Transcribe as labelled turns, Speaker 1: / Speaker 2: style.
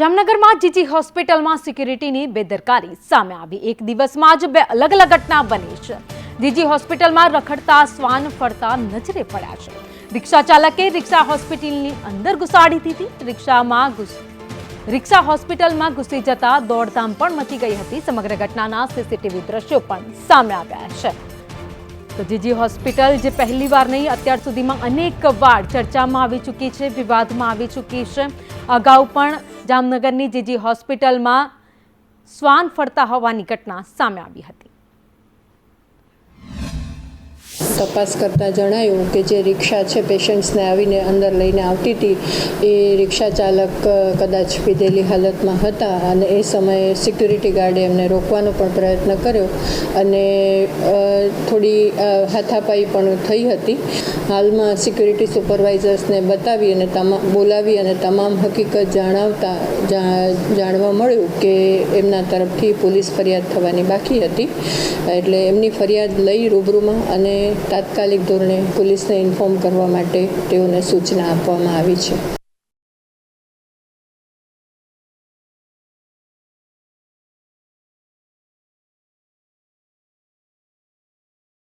Speaker 1: જામનગરમાં જીજી હોસ્પિટલમાં સિક્યુરિટીની બેદરકારી સામે આવી. એક દિવસમાં જ બે અલગ અલગ ઘટના બની છે. જીજી હોસ્પિટલમાં રખડતા, શ્વાન ફરતા નજરે પડ્યા છે. રિક્ષા ચાલકે રિક્ષા હોસ્પિટલની અંદર ઘુસાડી દીધી. રિક્ષામાં ઘુસ રિક્ષા હોસ્પિટલમાં ઘૂસી જતા દોડધામ પણ મચી ગઈ હતી. સમગ્ર ઘટનાના સીસીટીવી દ્રશ્યો પણ સામે આવ્યા છે. તો જીજી હોસ્પિટલ જે પહેલી વાર નહીં, અત્યાર સુધીમાં અનેક વાર ચર્ચામાં આવી ચૂકી છે, વિવાદમાં આવી ચૂકી છે. અગાઉ પણ જામનગરની જીજી હોસ્પિટલમાં શ્વાન ફરતા હોવાની ઘટના સામે આવી હતી.
Speaker 2: તપાસ કરતાં જણાયું કે જે રિક્ષા છે, પેશન્ટ્સને આવીને અંદર લઈને આવતી હતી, એ રિક્ષા ચાલક કદાચ પીધેલી હાલતમાં હતા અને એ સમયે સિક્યુરિટી ગાર્ડે એમને રોકવાનો પણ પ્રયત્ન કર્યો અને થોડી હાથાપાઈ પણ થઈ હતી. હાલમાં સિક્યુરિટી સુપરવાઇઝર્સને બતાવી અને તમામ બોલાવી અને તમામ હકીકત જણાવતા જાણવા મળ્યું કે એમના તરફથી પોલીસ ફરિયાદ થવાની બાકી હતી. એટલે એમની ફરિયાદ લઈ રૂબરૂમાં અને તાત્કાલિક ધોરણે પોલીસને ઇન્ફોર્મ કરવા માટે તેઓને સૂચના આપવામાં આવી છે.